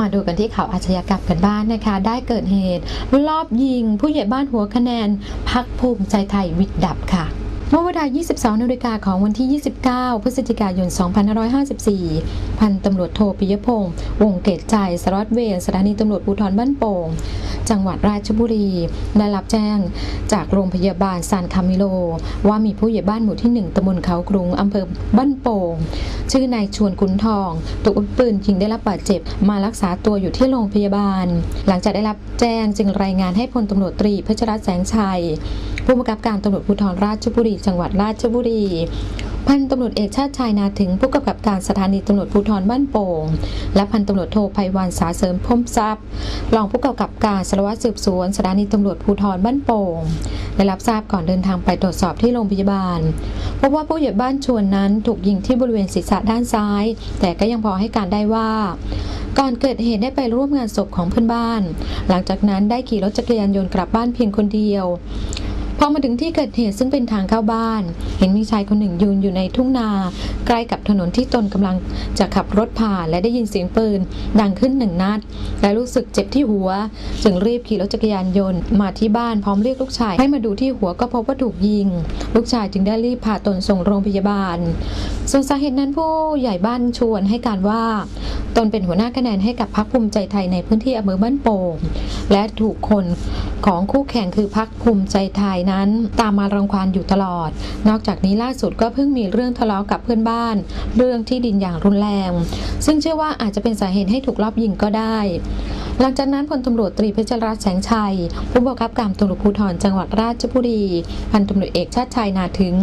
มาดูกันที่ข่าวอาชญากรรมกันบ้านนะคะ ได้เกิดเหตุ รอบยิงผู้ใหญ่บ้านหัวคะแนนพักภูมิใจไทยวิดดับค่ะ เมื่อเวลา 22นาฬิกาของวันที่ 29 พฤศจิกายน 2554 พันตำรวจโทปิยพงศ์วงเกตใจสารวัตรเวรสถานีตำรวจภูธรบ้านโป่ง จังหวัดราชบุรี ได้รับแจ้งจากโรงพยาบาลซานคามิโล ว่ามีผู้ใหญ่บ้านหมู่ที่ 1ตำบลเขากรุงอำเภอบ้านโป่ง ชื่อนายชวนขุนทองถูกอาวุปืนยิงได้รับบาดเจ็บ มารักษาตัวอยู่ที่โรงพยาบาล หลังจากได้รับแจ้งจึงรายงานให้พลตำรวจตรีเพชรรัตน์แสงชัย ผู้บังคับการตำรวจภูธรราชบุรี จังหวัดราชบุรี พันตำรวจเอกชาติชายนาถึงผู้กำกับการสถานีตำรวจภูธรบ้านโป่ง และพันตำรวจโทไพวันสาเสริมพมทรัพย์รองผู้กำกับการสารวัตรสืบสวนสถานีตำรวจภูธรบ้านโป่งได้รับทราบก่อนเดินทางไปตรวจสอบที่โรงพยาบาลพบว่าผู้ใหญ่บ้านชวนนั้นถูกยิงที่บริเวณศีรษะด้านซ้าย แต่ก็ยังพอให้การได้ว่าก่อนเกิดเหตุได้ไปร่วมงานศพของเพื่อนบ้าน หลังจากนั้นได้ขี่รถจักรยานยนต์กลับบ้านเพียงคนเดียว พอมาถึงที่เกิดเหตุซึ่งเป็นทางเข้าบ้าน เห็นมีชายคนหนึ่งยืนอยู่ในทุ่งนา ใกล้กับถนนที่ตนกำลังจะขับรถผ่านและได้ยินเสียงปืน ดังขึ้นหนึ่งนัด และรู้สึกเจ็บที่หัว จึงรีบขี่รถจักรยานยนต์มาที่บ้านพร้อมเรียกลูกชายให้มาดูที่หัวก็พบว่าถูกยิง ลูกชายจึงได้รีบพาตนส่งโรงพยาบาล ส่วนสาเหตุนั้นผู้ใหญ่บ้านชวนให้การว่า ตนเป็นหัวหน้าคะแนนให้กับพรรคภูมิใจไทยในพื้นที่อำเภอบ้านโป่งและถูกคน ของคู่แข่งคือพรรคภูมิใจไทยนั้น ตามมารังควานอยู่ตลอด นอกจากนี้ล่าสุดก็เพิ่งมีเรื่องทะเลาะกับเพื่อนบ้าน เรื่องที่ดินอย่างรุนแรง ซึ่งเชื่อว่าอาจจะเป็นสาเหตุให้ถูกลอบยิงก็ได้หลังจากนั้นพลตำรวจตรีเพชรรัตน์แสงชัย ผู้บังคับการตำรวจภูธรจังหวัดราชบุรีพันตำรวจเอกชาติชัยนาถึง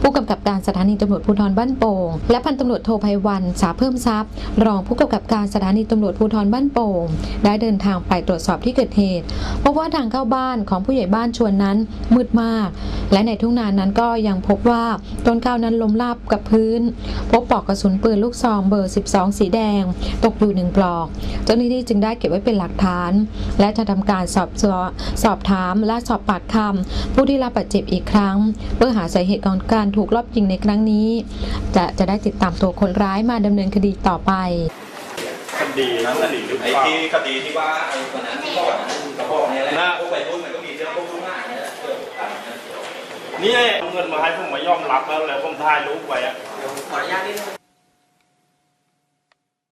ผู้กำกับการสถานีตำรวจภูธรบ้านโป่งและพันตำรวจโทไพวันสาเพิ่มทรัพย์ รองผู้กำกับการสถานีตำรวจภูธรบ้านโป่งได้เดินทางไปตรวจสอบที่เกิดเหตุพบว่าทางเข้าบ้านของผู้ใหญ่บ้านชวนนั้นมืดมาก และในทุ่งนานนั้นก็ยังพบว่าต้นข้าวนั้นล้มราบกับพื้น พบปลอกกระสุนปืนลูกซองเบอร์ 12 สีแดง ตกอยู่หนึ่งปลอก เจ้าหน้าที่จึงได้เก็บไว้เป็นหลักฐาน และจะทำการสอบสวนสอบถามและสอบปากคำผู้ที่รับบาดเจ็บอีกครั้ง เพื่อหาสาเหตุของการถูกลอบยิงในครั้งนี้ จะจะได้ติดตามตัวคนร้ายมาดำเนินคดีต่อไป คดีนั้นคดีหรือไอ้เปล่าที่คดีที่ว่าไอ้คนนั้นที่บอกนะกระบอกเนี่ยแหละพวกวัยรุ่นมันก็มีเรื่องพวกรุ่นมากเนี่ยแหละเกิดกันนะนี่เอาเงินมาให้ผมมายอมรับแล้วแล้วผมถ่ายรูปไว้อะเดี๋ยวขออนุญาตนิดนึง